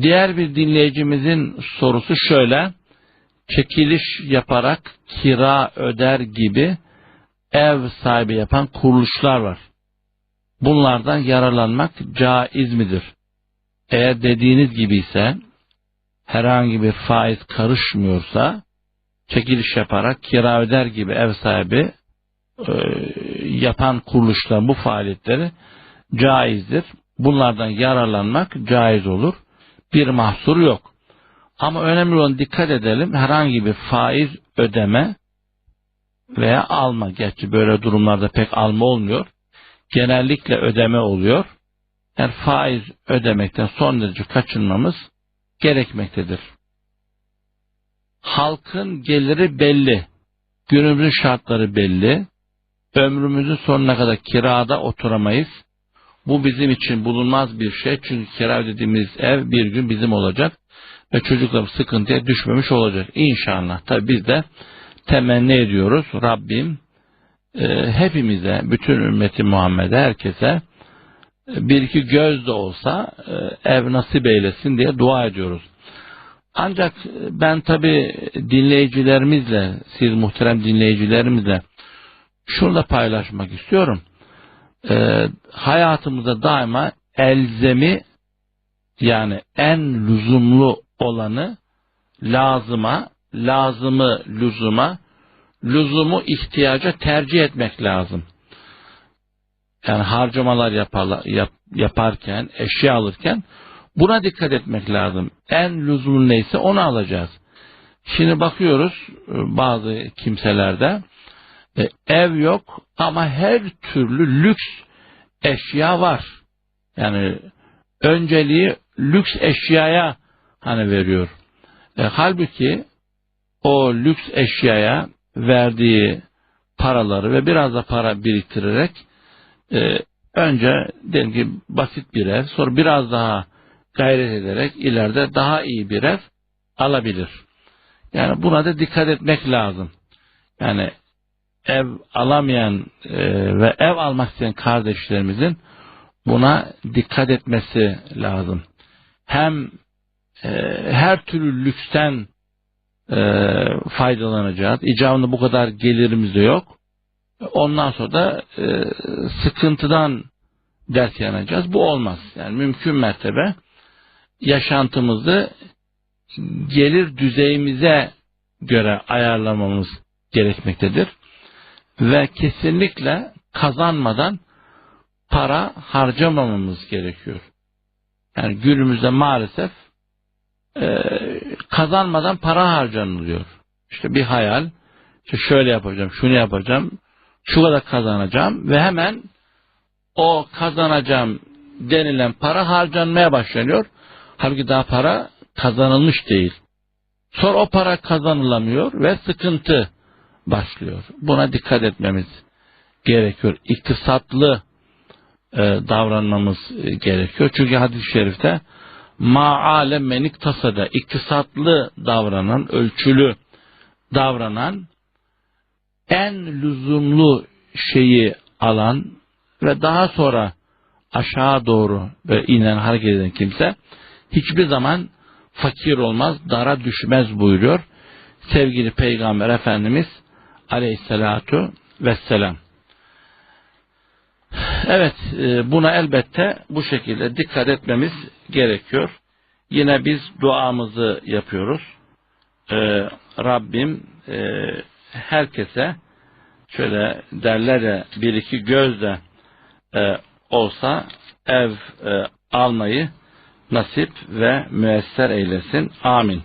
Diğer bir dinleyicimizin sorusu şöyle. Çekiliş yaparak kira öder gibi ev sahibi yapan kuruluşlar var. Bunlardan yararlanmak caiz midir? Eğer dediğiniz gibi ise herhangi bir faiz karışmıyorsa çekiliş yaparak kira öder gibi ev sahibi e, yapan kuruluşların bu faaliyetleri caizdir. Bunlardan yararlanmak caiz olur. Bir mahsur yok. Ama önemli olan dikkat edelim herhangi bir faiz ödeme veya alma. Gerçi böyle durumlarda pek alma olmuyor. Genellikle ödeme oluyor. Yani faiz ödemekten son derece kaçınmamız gerekmektedir. Halkın geliri belli. Günümüzün şartları belli. Ömrümüzün sonuna kadar kirada oturamayız. Bu bizim için bulunmaz bir şey. Çünkü kira ödediğimiz ev bir gün bizim olacak. Ve çocuklarımız sıkıntıya düşmemiş olacak. İnşallah. Tabi biz de temenni ediyoruz. Rabbim e, hepimize, bütün ümmeti Muhammed'e, herkese e, bir iki göz de olsa e, ev nasip eylesin diye dua ediyoruz. Ancak ben tabi dinleyicilerimizle, siz muhterem dinleyicilerimizle şunu da paylaşmak istiyorum. Ee, hayatımızda daima elzemi yani en lüzumlu olanı lazıma, lazımı lüzuma, lüzumu ihtiyaca tercih etmek lazım. Yani harcamalar yaparla, yap, yaparken, eşya alırken buna dikkat etmek lazım. En lüzumlu neyse onu alacağız. Şimdi bakıyoruz bazı kimselerde e, ev yok ama her türlü lüks eşya var. Yani önceliği lüks eşyaya hani veriyor. E, halbuki o lüks eşyaya verdiği paraları ve biraz da para biriktirerek e, önce diyelim ki basit bir ev sonra biraz daha gayret ederek ileride daha iyi bir ev alabilir. Yani buna da dikkat etmek lazım. Yani ev alamayan e, ve ev almak isteyen kardeşlerimizin buna dikkat etmesi lazım. Hem e, her türlü lüksten e, faydalanacağız. İcabında bu kadar gelirimiz de yok. Ondan sonra da e, sıkıntıdan ders yanacağız. Bu olmaz. Yani mümkün mertebe yaşantımızı gelir düzeyimize göre ayarlamamız gerekmektedir. Ve kesinlikle kazanmadan para harcamamamız gerekiyor. Yani günümüzde maalesef e, kazanmadan para harcanılıyor. İşte bir hayal, işte şöyle yapacağım, şunu yapacağım, şu kadar kazanacağım ve hemen o kazanacağım denilen para harcanmaya başlanıyor. Halbuki daha para kazanılmış değil. Sonra o para kazanılamıyor ve sıkıntı başlıyor. Buna dikkat etmemiz gerekiyor. İktisatlı e, davranmamız e, gerekiyor. Çünkü hadis-i şerifte maale menik tasada iktisatlı davranan, ölçülü davranan en lüzumlu şeyi alan ve daha sonra aşağı doğru ve inen hareket eden kimse hiçbir zaman fakir olmaz, dara düşmez buyuruyor. Sevgili Peygamber Efendimiz aleyhissalatu vesselam. Evet, e, buna elbette bu şekilde dikkat etmemiz gerekiyor. Yine biz duamızı yapıyoruz. Ee, Rabbim e, herkese şöyle derler ya bir iki gözle e, olsa ev e, almayı nasip ve müesser eylesin. Amin.